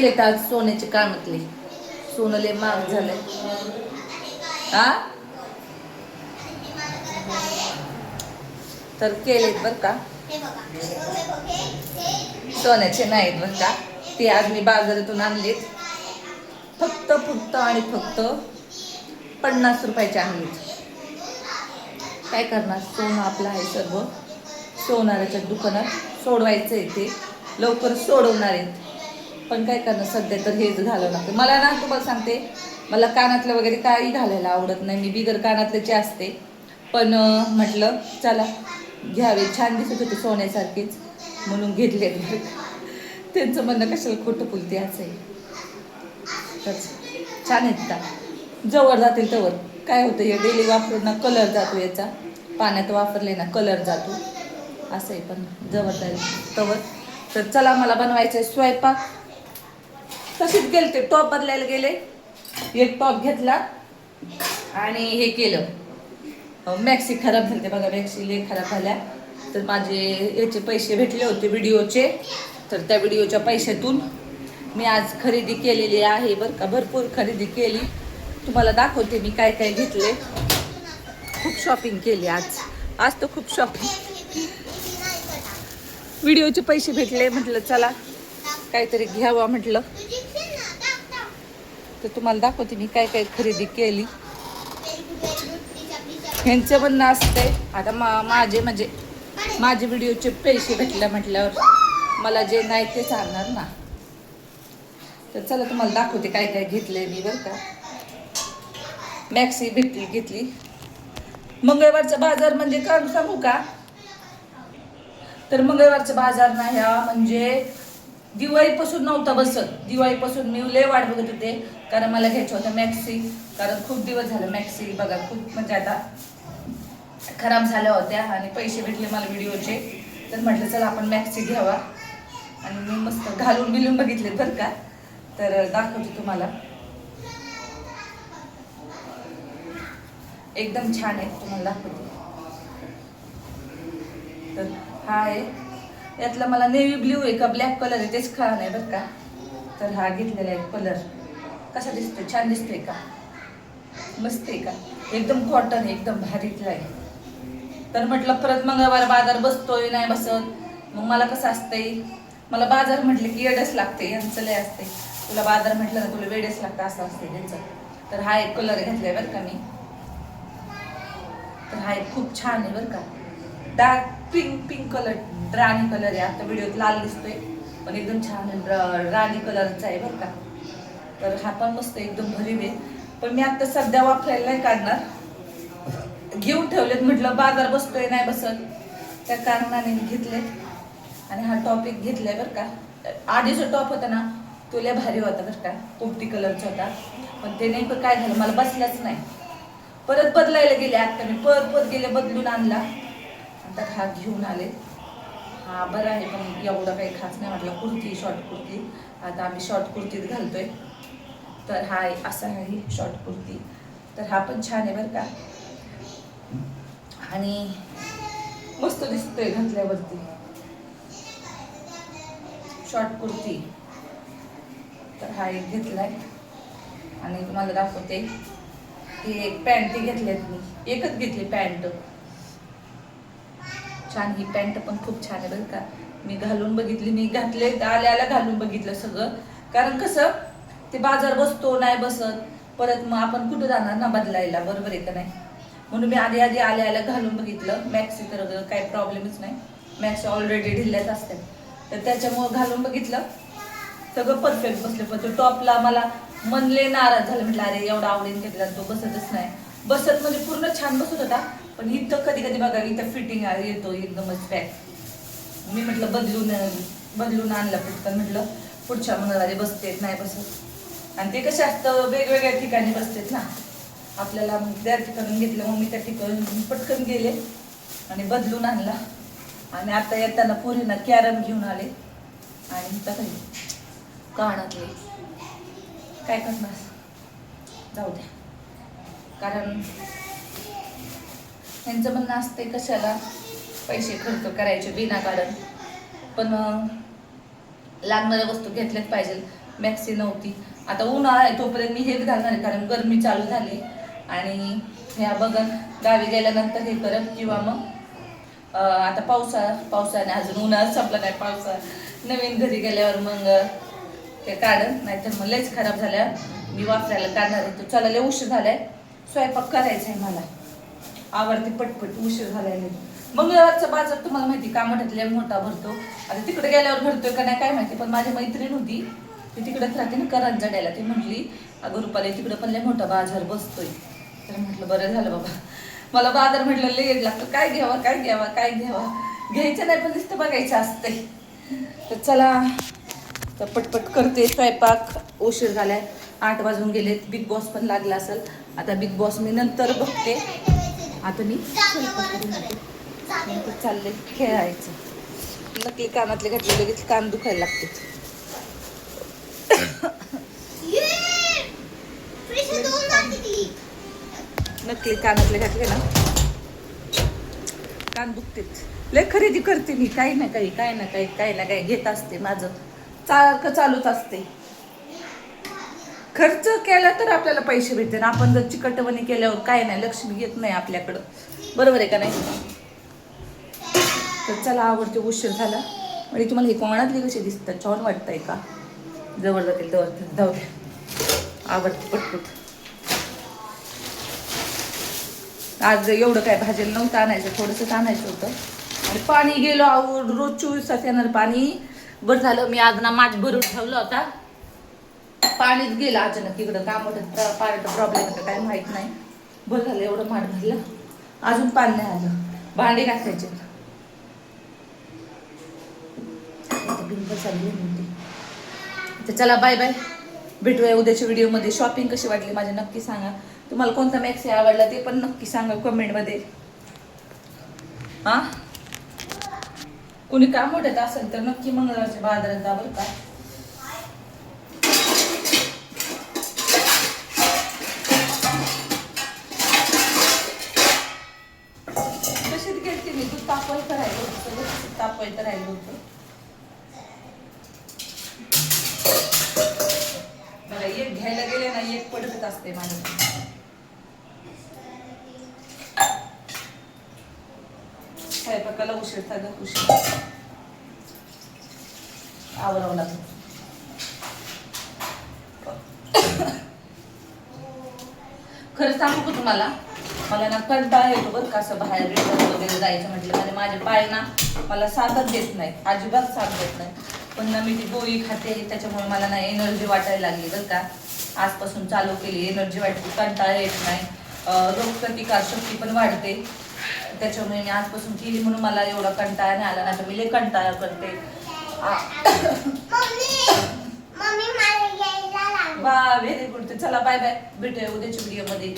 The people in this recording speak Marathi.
केले का? आज सोन्याचे कामातले सोनले महाग झाले हा तर केलेत बर का. सोन्याचे नाहीत बर का. ते आज मी बाजारातून आणलेत. फक्त फक्त आणि फक्त पन्नास रुपयाचे आणलेत. काय करणार? सोनं आपलं आहे सर्व. सोनाराच्या दुकानात सोडवायचं आहे ते. लवकर सोडवणार आहेत. पण काय करणार? सध्या तर हेच घालावं लागतं. मला ना तुम्हाला सांगते मला कानातलं वगैरे काही घालायला आवडत नाही. मी बिगर कानातल्याची असते. पण म्हटलं चला घ्यावे. छान दिसत होते सोन्यासारखेच. म्हणून घेतले त्यांचं म्हणणं कशाला खोटं फुलते असं आहे. तर छान आहेत का जवळ जातील तवर. काय होतं हे डेली वापरून ना कलर जातो याचा. पाण्यात वापरले ना कलर जातो. असं आहे पण जवळ जाईल तवर. तर चला मला बनवायचं आहे स्वयंपाक. तसेच गेले ते टॉप बदलायला गेले. एक टॉप घेतला. आणि हे केलं. मॅक्सी खराब झाले बघा. मॅक्सी लय खराब झाल्या. तर माझे याचे पैसे भेटले होते व्हिडिओचे. तर त्या व्हिडिओच्या पैशातून मी आज खरेदी केलेली आहे बरं का. भरपूर खरेदी केली. तुम्हाला दाखवते मी काय काय घेतले. खूप शॉपिंग केली आज. आज तर खूप शॉपिंग व्हिडिओचे पैसे भेटले. म्हटलं चला काहीतरी घ्यावं म्हटलं. तर तुम्हाला दाखवते मी काय काय खरेदी केली. ह्यांचं म्हणणं नाचतंय. आता मा माझे म्हणजे माझे व्हिडिओचे पैसे भेटले म्हटल्यावर मला जे नाही ते सांगणार ना. तर चला तुम्हाला दाखवते काय काय घेतलंय मी बरं का. मॅक्सी भेटली घेतली. मंगळवारचा बाजार म्हणजे काम सांगू का? तर मंगळवारचा बाजार ना ह्या म्हणजे दिवाळीपासून नव्हता बसत. दिवाळीपासून मी लय वाट बघत होते. कारण मला घ्यायचं होतं मॅक्सी कारण खूप दिवस झालं मॅक्सी बघा खूप म्हणजे आता खराब झाल्या होत्या आणि पैसे भेटले मला व्हिडिओचे. तर म्हटलं चला आपण मॅक्सी घ्यावा. आणि मी मस्त घालून बिलून बघितले बरं का. तर दाखवते तुम्हाला. एकदम छान आहे तुम्हाला दाखवते. तर हा आहे. यातला मला नेव्ही ब्ल्यू आहे का? ब्लॅक कलर आहे तेच खरा नाही बरं का. तर हा घेतलेला आहे कलर. कसा दिसतोय? छान दिसतोय का? मस्त आहे का? एकदम कॉटन आहे एकदम भारीतला आहे तर म्हटलं परत मंगळवार बाजार बसतोय नाही बसत. मग मला कसं असतंय? मला बाजार म्हटलं की येडच लागते यांचं लय असते तुला बाजार म्हटलं ना तुला वेडच लागतं असं असते त्यांचं. तर हा एक कलर घेतलाय बरं का मी. तर हा एक खूप छान आहे बरं का. Dark pink pink colour rani colour आहे. आता व्हिडिओत लाल दिसतोय. पण एकदम छान राणी कलरचा आहे बरं का. तर हा पण मस्त आहे, एकदम भरीव आहे पण मी आता सध्या वापरायला नाही काढणार. घेऊन ठेवलेत म्हटलं बाजार बसतोय नाही बसत. त्या कारणाने मी घेतलेत. आणि हा टॉपिक घेतलाय बरं का. आधी जो टॉप होता ना तो लय भारी होता बरं का. पोपटी कलरचा होता. पण ते नेमकं काय झालं मला बसलाच नाही. परत बदलायला गेले आता मी. परत परत गेले बदलून आणला. आता हा घेऊन आले. हा बरं आहे पण एवढं काही खास नाही म्हटलं कुर्ती शॉर्ट कुर्ती. आता आम्ही शॉर्ट कुर्तीत घालतोय. तर हा आहे- असा आहे शॉर्ट कुर्ती. तर हा पण छान आहे बरं का. आणि मस्त दिसतोय घातल्यावरती. शॉर्ट कुर्ती. तर हा एक घेतलाय. आणि तुम्हाला दाखवते. हे एक पॅन्ट घेतल्यात मी. एकच घेतली पॅन्ट. छान ही पॅन्ट पण खूप छान आहे बरं का. मी घालून बघितली मी घातले आल्या आल्या घालून बघितलं सगळं. कारण कसं ते बाजार बसतो नाही बसत. परत मग आपण कुठं जाणार ना बदलायला? बरोबर आहे का नाही? म्हणून मी आधी आधी आल्या आल्या घालून बघितलं. मॅक्सी तर काही प्रॉब्लेमच नाही. मॅक्सी ऑलरेडी ढिल्ल्याच असतात. तर त्याच्यामुळं घालून बघितलं. सगळं परफेक्ट बसलं. पण तो टॉपला मला मनले नाराज झालं. म्हटलं अरे एवढा आवडीन घेतला. तो बसतच नाही. बसत म्हणजे पूर्ण छान बसत होता. पण इथं कधी कधी बघा इथं फिटिंग येतो एकदमच पॅक मी म्हटलं बदलून बदलून आणलं पटकन म्हटलं पुढच्या मंगळवारी बसते नाही बसत. आणि ते कसे असतं वेगवेगळ्या ठिकाणी बसतेत ना. आपल्याला त्या ठिकाणून घेतलं मग मी त्या ठिकाणी पटकन गेले आणि बदलून आणला. आणि आता येताना पुरीनं कॅरम घेऊन आले आणि काही कानातले. काय करणार? जाऊ द्या. कारण त्यांचं म्हणणं असते कशाला पैसे खर्च करायचे विनाकारण पण लागणाऱ्या वस्तू घेतल्याच पाहिजे मॅक्सी नव्हती. आता उन्हाळा आहे तोपर्यंत मी हेच घालणार आहे कारण गरमी चालू झाली. आणि ह्या बघन गावी गेल्यानंतर हे करत किंवा मग आता पावसाळा पावसाने अजून उन्हाळा संपला नाही पावसाळा. नवीन घरी गेल्यावर मग ते काढन नाहीतर मग लयच खराब झाल्या. मी वापरायला काढणार आहे. तो चला लय उशीर झालाय. स्वयंपाक करायचा आहे मला. आवडते पटपट उशीर झालाय मंगळवारचा बाजार तुम्हाला माहिती कामठ्यात लय मोठा भरतो. आता तिकडे गेल्यावर भरतोय का नाही काय माहिती पण माझी मैत्रीण होती. ती तिकडेच राहते ना करंजड्याला ती म्हटली अगं रुपाली तिकडे पण लय मोठा बाजार बसतोय. तर म्हटलं बरं झालं बाबा. मला बाजार म्हटलं लय लागतं. काय घ्यावा काय घ्यावा काय घ्यावा? घ्यायचं नाही पण नुसतं बघायचं असतंय. तर चला तर पटपट करते स्वयंपाक. उशीर झालाय. आठ वाजून गेलेत. बिग बॉस पण लागला असेल. आता बिग बॉस मी नंतर बघते. आता मी चालले खेळायचं. नकली कानातले घातले लगेच कान दुखायला लागते नकली कानातले घातले ना. कान दुखतेच लय खरेदी करते मी काही ना काही काही ना काही काही ना काही घेत असते माझं. सारखं चालूच असते. खर्च केला तर आपल्याला पैसे भेटते ना. आपण जर चिकटवणी केल्यावर काय नाही लक्ष्मी येत नाही आपल्याकडं. बरोबर आहे का नाही? तर चला आवडते उशीर झाला. म्हणजे तुम्हाला हे कोणातली कशी दिसतात? छान वाटतंय का? जवळ जातील जवळ जाऊ द्या आवडते पटपट आज एवढं काय भाजीला नव्हतं आणायचं थोडंसंच आणायचं होतं. आणि पाणी गेलो आहो रोज चोवीस तास येणार पाणी. बरं झालं मी आज ना माठ भरून ठेवला होता. पाणीच गेलं अचानक इकडं का मोठं पाण्याचा प्रॉब्लेम होता काय माहीत नाही. बरं झालं एवढं माठ भरलं. अजून पाणी नाही आलं. भांडे घासायचे. आता बिंब चालली तर चला बाय बाय भेटूया उद्याच्या व्हिडिओमध्ये. शॉपिंग कशी वाटली माझी नक्की सांगा. तुम्हाला कोणता मॅक्स आवडला ते पण नक्की सांगा कमेंटमध्ये हां? कोणी काम वाटत असेल तर नक्की मंगळवारच्या बाजारात जा बरं का. तशीच गेलते मी? तू तापवायचं राहिलं होतं. तापवायचं राहिलं होतं. ना असते माझ्या स्वयंपाकाला उशीर झाला उशीर. आवरावं लागतो खरं सांगू का तुम्हाला? मला ना कंटाळा येतो बरं का असं बाहेर वगैरे जायचं म्हटलं. म्हणजे माझे पाय ना मला साथच देत नाही. अजिबात साथ देत नाही. पण ना मी ती गोळी खाते त्याच्यामुळे मला ना एनर्जी वाटायला लागली बरं का. आजपासून चालू केली. एनर्जी वाटते कंटाळा येत नाही. रोगप्रतिकार शक्ती पण वाढते. त्याच्यामुळे मी आजपासून केली म्हणून मला एवढा कंटाळा नाही आला. नाही तर मी लय कंटाळा करते. वा व्हेरी गुड चला बाय बाय भेटूया उद्याच्या व्हिडिओमध्ये